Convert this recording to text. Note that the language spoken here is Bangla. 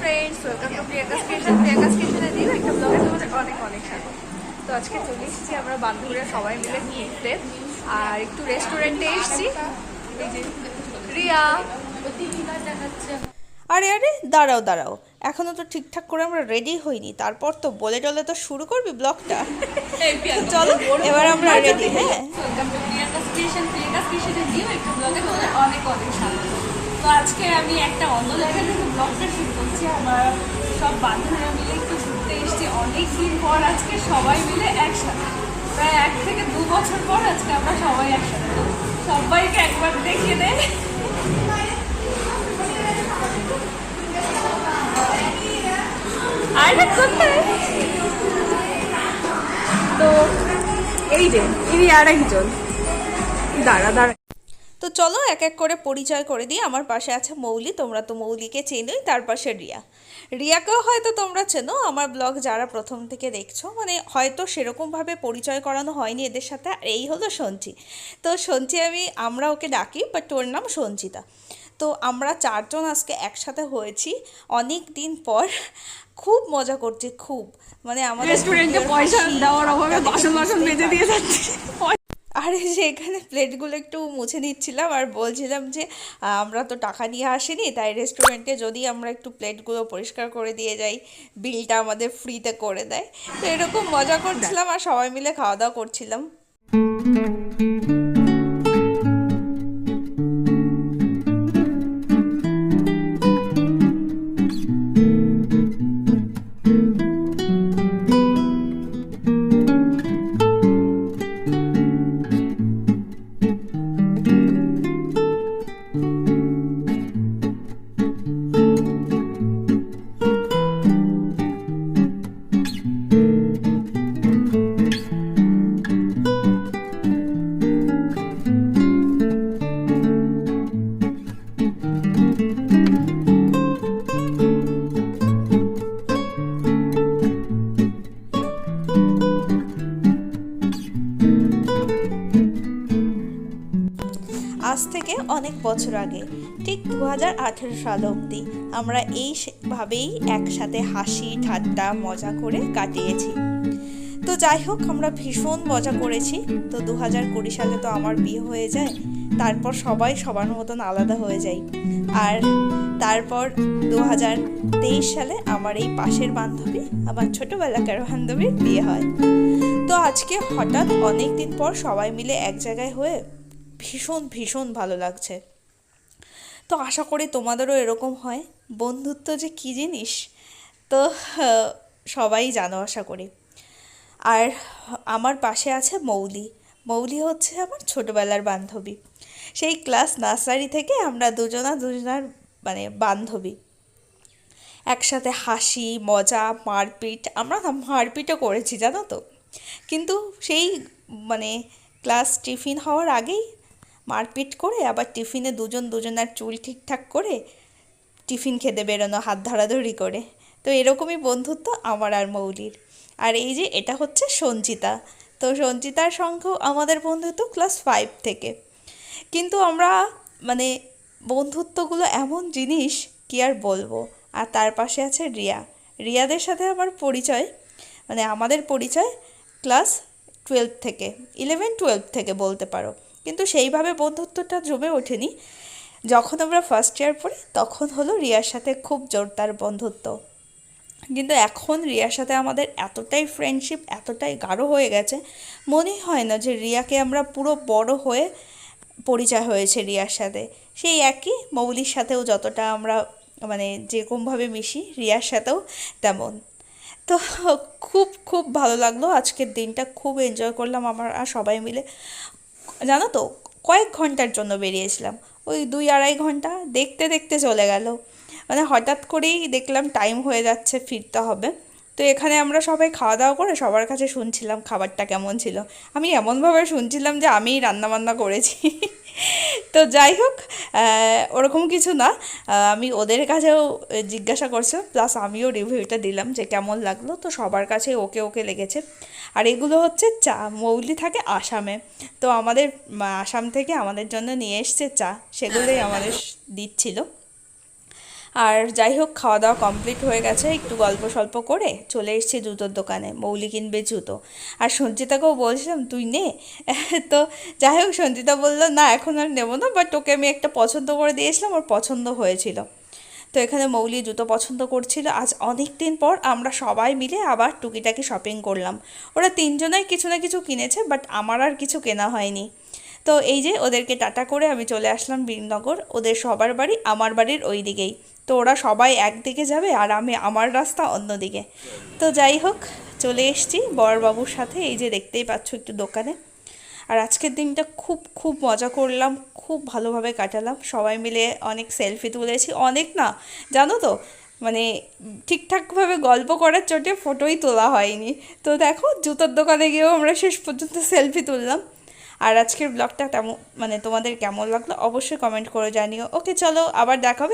Friends welcome to Priyakas creation Priyakas ক্রিয়েশনে দিও একটা ব্লগে তোমাদের অনেক অনেক স্বাগত। তো আজকে চলে এসেছি আমরা বান্ধবীরা সবাই মিলে ঘুরতে। আর একটু রেস্টুরেন্টে এসেছি। রিয়া। আরে আরে দাঁড়াও দাঁড়াও। এখনও তো ঠিকঠাক করে আমরা রেডি হইনি। তারপর তো বলে টলে তো শুরু করবি ব্লগটা চলো এবার আমরা রেডি হ্যাঁ। Welcome to Priyakas creation Priyakas ক্রিয়েশনে দিও একটা ব্লগে তোমাদের অনেক অনেক স্বাগত। তো আজকে আমি একটা অন্য জায়গা থেকে ব্লগটা শুরু করছি। আমার সব বান্ধবীরা মিলে একটু ঘুরতে এসেছি। অনেক দিন পর আজকে সবাই মিলে একসাথে। প্রায় এক থেকে দু বছর পর আজকে আমরা সবাই একসাথে। সবাইকে একবার দেখিয়ে দে আরে কোথায়? তো এই যে, ইনি আর একজন। দাঁড়া দাঁড়া। তো চলো এক এক করে পরিচয় করে দিই। আমার পাশে আছে মৌলি, তোমরা তো মৌলিকে চেনোই, তার পাশে রিয়া। রিয়াকেও হয়তো তোমরা চেনো, আমার ব্লগ যারা প্রথম থেকে দেখছ মানে হয়তো সেরকমভাবে পরিচয় করানো হয়নি এদের সাথে, আর এই হলো সঞ্চি। তো সঞ্চি আমি, আমরা ওকে ডাকি বাট ওর নাম সঞ্চিতা। তো আমরা চারজন আজকে একসাথে হয়েছি, অনেক দিন পর। খুব মজা করছি, খুব। মানে আমাদের পয়সা যাচ্ছে। আরে এখানে প্লেটগুলো একটু মুছে নিচ্ছিলাম আর বলছিলাম যে আমরা তো টাকা নিয়ে আসিনি, তাই রেস্টুরেন্টে যদি আমরা একটু প্লেটগুলো পরিষ্কার করে দিয়ে যাই, বিলটা আমাদের ফ্রিতে করে দেয়। তো এরকম মজা করছিলাম আর সবাই মিলে খাওয়া দাওয়া করছিলাম। থেকে অনেক বছর আগে, ঠিক দু হাজার আঠেরো সাল অবধি, আমরা এইভাবেই একসাথে হাসি, ঠাট্টা, মজা করে কাটিয়েছি। তো যাই হোক, আমরা ভীষণ মজা করেছি। তো দু হাজার কুড়ি সালে তো আমার বিয়ে হয়ে যায়, তারপর সবাই সবার মতন আলাদা হয়ে যায় আর তারপর দু হাজার তেইশ সালে আমার এই পাশের বান্ধবী, আমার ছোটোবেলাকার বান্ধবীর বিয়ে হয়। তো আজকে হঠাৎ অনেক দিন পর সবাই মিলে এক জায়গায় হয়ে ভীষণ ভীষণ ভালো লাগছে। তো আশা করি তোমাদেরও এরকম হয়। বন্ধুত্ব যে কী জিনিস, তো সবাই জানো আশা করি। আর আমার পাশে আছে মৌলি। মৌলি হচ্ছে আমার ছোটোবেলার বান্ধবী। সেই ক্লাস নার্সারি থেকে আমরা দুজনা দুজনার মানে বান্ধবী। একসাথে হাসি, মজা, মারপিট, আমরা মারপিটও করেছি, জানো তো? কিন্তু সেই মানে ক্লাস টিফিন হওয়ার আগেই মারপিট করে, আবার টিফিনে দুজন দুজনার চুল ঠিকঠাক করে টিফিন খেতে বেরোনো, হাত ধরাধরি করে। তো এরকমই বন্ধুত্ব আমার আর মৌলির। আর এই যে এটা হচ্ছে সঞ্চিতা। তো সঞ্চিতার সঙ্গেও আমাদের বন্ধুত্ব ক্লাস ফাইভ থেকে। কিন্তু আমরা মানে বন্ধুত্বগুলো এমন জিনিস কি আর বলব? আর তার পাশে আছে রিয়া। রিয়াদের সাথে আমার পরিচয় মানে আমাদের পরিচয় ক্লাস টুয়েলভ থেকে ইলেভেন টুয়েলভ থেকে বলতে পারো। কিন্তু সেইভাবে বন্ধুত্বটা জমে ওঠেনি। যখন আমরা ফার্স্ট ইয়ার পড়ি, তখন হলো রিয়ার সাথে খুব জোরদার বন্ধুত্ব। কিন্তু এখন রিয়ার সাথে আমাদের এতটাই ফ্রেন্ডশিপ এতটাই গাঢ় হয়ে গেছে, মনে হয় না যে রিয়াকে আমরা পুরো বড় হয়ে পরিচয় হয়েছে রিয়ার সাথে। সেই একই, মৌলির সাথেও যতটা আমরা মানে যেরকমভাবে মিশি, রিয়ার সাথেও তেমন। তো খুব খুব ভালো লাগল। আজকের দিনটা খুব এনজয় করলাম আমরা সবাই মিলে। জানো তো, কয়েক ঘণ্টার জন্য বেরিয়েছিলাম। ওই দুই আড়াই ঘণ্টা দেখতে দেখতে চলে গেল। মানে হঠাৎ করেই দেখলাম টাইম হয়ে যাচ্ছে, ফিরতে হবে। তো এখানে আমরা সবাই খাওয়া দাওয়া করে সবার কাছে শুনছিলাম খাবারটা কেমন ছিল। আমি এমনভাবে শুনছিলাম যে আমিই রান্নাবান্না করেছি। তো যাই হোক ওরকম কিছু না। আমি ওদের কাছেও জিজ্ঞাসা করছি প্লাস আমিও রিভিউটা দিলাম যে কেমন লাগল। তো সবার কাছে ওকে ওকে লেগেছে। আর এগুলো হচ্ছে চা, মৌলি থাকে আসামে। তো আমাদের আসাম থেকে আমাদের জন্য নিয়ে এসছে চা, সেগুলোই আমাদের দিচ্ছিল। আর যাই হোক খাওয়া দাওয়া কমপ্লিট হয়ে গেছে। একটু গল্প সল্প করে চলে এসেছি জুতোর দোকানে মৌলি কিনবে জুতো। আর সঞ্চিতাকেও বলছিলাম, তুই নে। তো যাই হোক সঞ্চিতা বলল, না, এখন আর নেব না বাট ওকে আমি একটা পছন্দ করে দিয়েছিলাম, ওর পছন্দ হয়েছিল। তো এখানে মৌলি জুতো পছন্দ করছিল। আজ অনেক দিন পর আমরা সবাই মিলে আবার টুকিটাকি শপিং করলাম। ওরা তিনজনাই কিছু না কিছু কিনেছে বাট আমার আর কিছু কেনা হয়নি। তো এই যে ওদেরকে টাটা করে আমি চলে আসলাম বীরনগর ওদের সবার বাড়ি আমার বাড়ির ওই দিকেই। তো ওরা সবাই একদিকে যাবে আর আমি আমার রাস্তা অন্যদিকে। তো যাই হোক, চলে এসছি বরবাবুর সাথে। এই যে দেখতেই পাচ্ছ একটু দোকানে। আর আজকের দিনটা খুব খুব মজা করলাম, খুব ভালোভাবে কাটালাম। সবাই মিলে অনেক সেলফি তুলেছি। অনেক না, জানো তো? মানে ঠিকঠাকভাবে গল্প করার চোটে ফটোই তোলা হয়নি। তো দেখো, জুতোর দোকানে গিয়েও আমরা শেষ পর্যন্ত সেলফি তুললাম। আর আজকের ব্লগটা তেমন মানে তোমাদের কেমন লাগল অবশ্যই কমেন্ট করে জানিও। ওকে চলো, আবার দেখাবে